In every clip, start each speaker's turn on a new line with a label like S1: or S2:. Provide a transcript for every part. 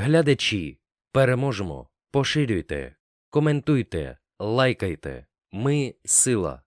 S1: Глядачі, переможемо, поширюйте, коментуйте, лайкайте. Ми сила.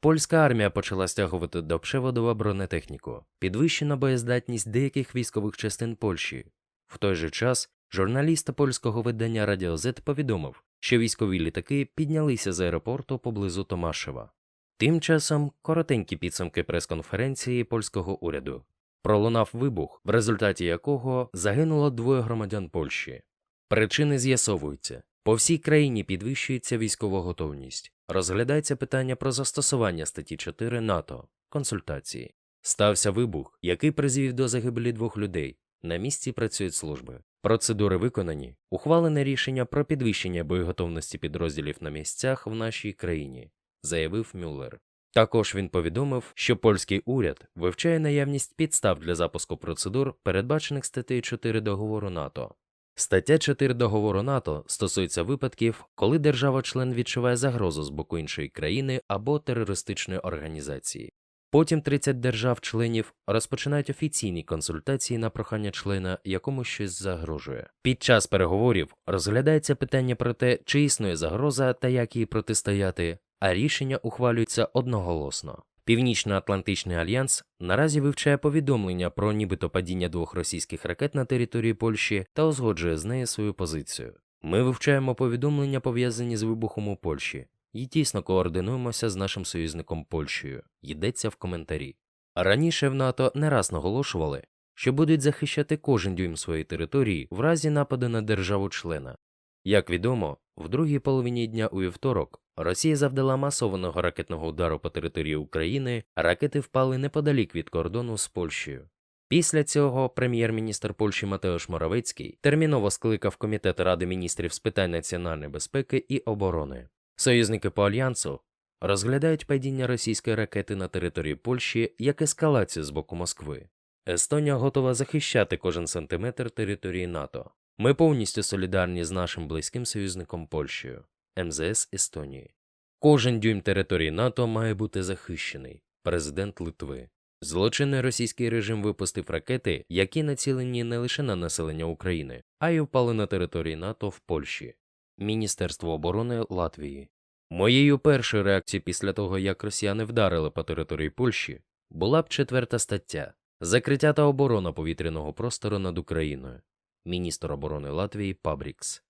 S1: Польська армія почала стягувати до Пшеводова бронетехніку, підвищена боєздатність деяких військових частин Польщі. В той же час журналіст польського видання Радіо Z повідомив, що військові літаки піднялися з аеропорту поблизу Томашева. Тим часом коротенькі підсумки прес-конференції польського уряду. Пролунав вибух, в результаті якого загинуло двоє громадян Польщі. Причини з'ясовуються. По всій країні підвищується військова готовність. Розглядається питання про застосування статті 4 НАТО. Консультації. Стався вибух, який призвів до загибелі двох людей. На місці працюють служби. Процедури виконані. Ухвалене рішення про підвищення боєготовності підрозділів на місцях в нашій країні, заявив Мюллер. Також він повідомив, що польський уряд вивчає наявність підстав для запуску процедур, передбачених статтею 4 договору НАТО. Стаття 4 договору НАТО стосується випадків, коли держава-член відчуває загрозу з боку іншої країни або терористичної організації. Потім 30 держав-членів розпочинають офіційні консультації на прохання члена, якому щось загрожує. Під час переговорів розглядається питання про те, чи існує загроза та як їй протистояти, а рішення ухвалюються одноголосно. Північно-Атлантичний альянс наразі вивчає повідомлення про нібито падіння двох російських ракет на території Польщі та узгоджує з нею свою позицію. Ми вивчаємо повідомлення, пов'язані з вибухом у Польщі, і тісно координуємося з нашим союзником Польщею. Йдеться в коментарі. Раніше в НАТО не раз наголошували, що будуть захищати кожен дюйм своєї території в разі нападу на державу-члена. Як відомо, в другій половині дня у вівторок Росія завдала масованого ракетного удару по території України, ракети впали неподалік від кордону з Польщею. Після цього прем'єр-міністр Польщі Матеуш Моровецький терміново скликав Комітет Ради міністрів з питань національної безпеки і оборони. Союзники по альянсу розглядають падіння російської ракети на території Польщі як ескалацію з боку Москви. Естонія готова захищати кожен сантиметр території НАТО. Ми повністю солідарні з нашим близьким союзником Польщею, МЗС Естонії. Кожен дюйм території НАТО має бути захищений. Президент Литви. Злочинний російський режим випустив ракети, які націлені не лише на населення України, а й впали на території НАТО в Польщі. Міністерство оборони Латвії. Моєю першою реакцією після того, як росіяни вдарили по території Польщі, була б четверта стаття закриття та оборона повітряного простору над Україною. Міністр оборони Латвії Пабрікс.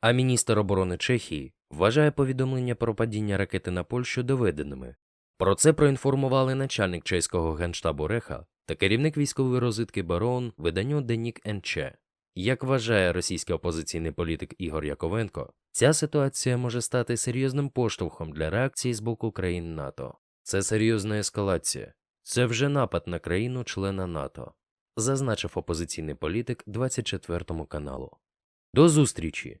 S1: А міністр оборони Чехії вважає повідомлення про падіння ракети на Польщу доведеними. Про це проінформували начальник чеського генштабу Реха та керівник військової розвідки Барон виданню Денік НЧ. Як вважає російський опозиційний політик Ігор Яковенко, ця ситуація може стати серйозним поштовхом для реакції з боку країн НАТО. Це серйозна ескалація. Це вже напад на країну-члена НАТО, зазначив опозиційний політик 24 каналу. До зустрічі!